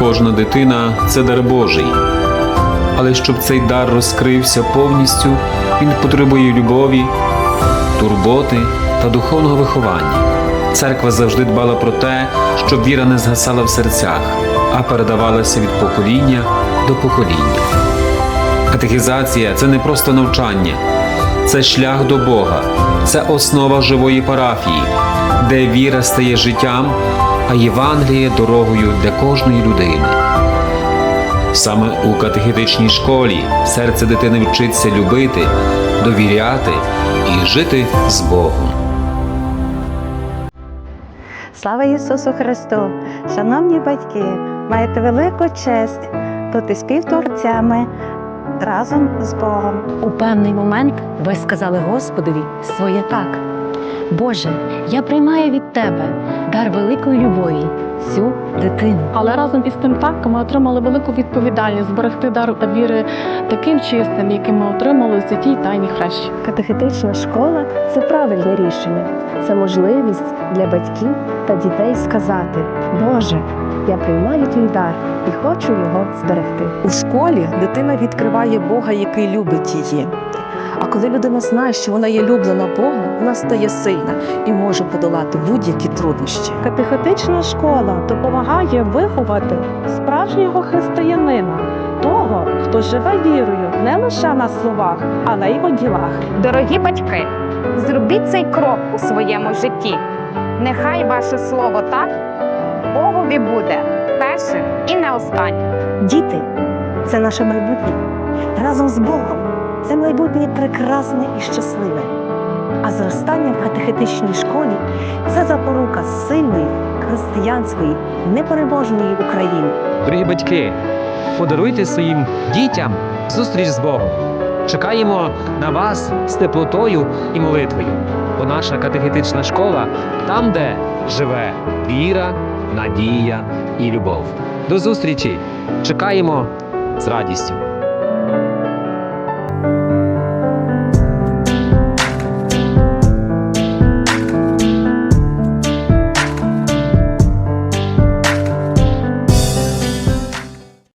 Кожна дитина це дар Божий. Але щоб цей дар розкрився повністю, він потребує любові, турботи та духовного виховання. Церква завжди дбала про те, щоб віра не згасала в серцях, а передавалася від покоління до покоління. Катехізація це не просто навчання, це шлях до Бога, це основа живої парафії, де віра стає життям, а Євангеліє дорогою для кожної людини. Саме у катехетичній школі серце дитини вчиться любити, довіряти і жити з Богом. Слава Ісусу Христу! Шановні батьки, маєте велику честь бути співтворцями разом з Богом. У певний момент ви сказали Господові своє так. Боже, я приймаю від Тебе дар великої любові, цю дитину. Але разом із тим так ми отримали велику відповідальність зберегти дар віри таким чистим, яким ми отримали в святій тайні хрещі. Катехетична школа це правильне рішення. Це можливість для батьків та дітей сказати: Боже, я приймаю твій дар і хочу його зберегти. У школі дитина відкриває Бога, який любить її. А коли людина знає, що вона є люблена Богом, вона стає сильна і може подолати будь-які труднощі. Катехетична школа допомагає виховати справжнього християнина, того, хто живе вірою не лише на словах, але й у ділах. Дорогі батьки, зробіть цей крок у своєму житті. Нехай ваше слово так Богові буде першим і не останнім. Діти це наше майбутнє. Разом з Богом це майбутнє прекрасне і щасливе. А зростання в катехетичній школі це запорука сильної, християнської, непереможної України. Дорогі батьки, подаруйте своїм дітям зустріч з Богом. Чекаємо на вас з теплотою і молитвою, бо наша катехетична школа там, де живе віра, надія і любов. До зустрічі! Чекаємо з радістю.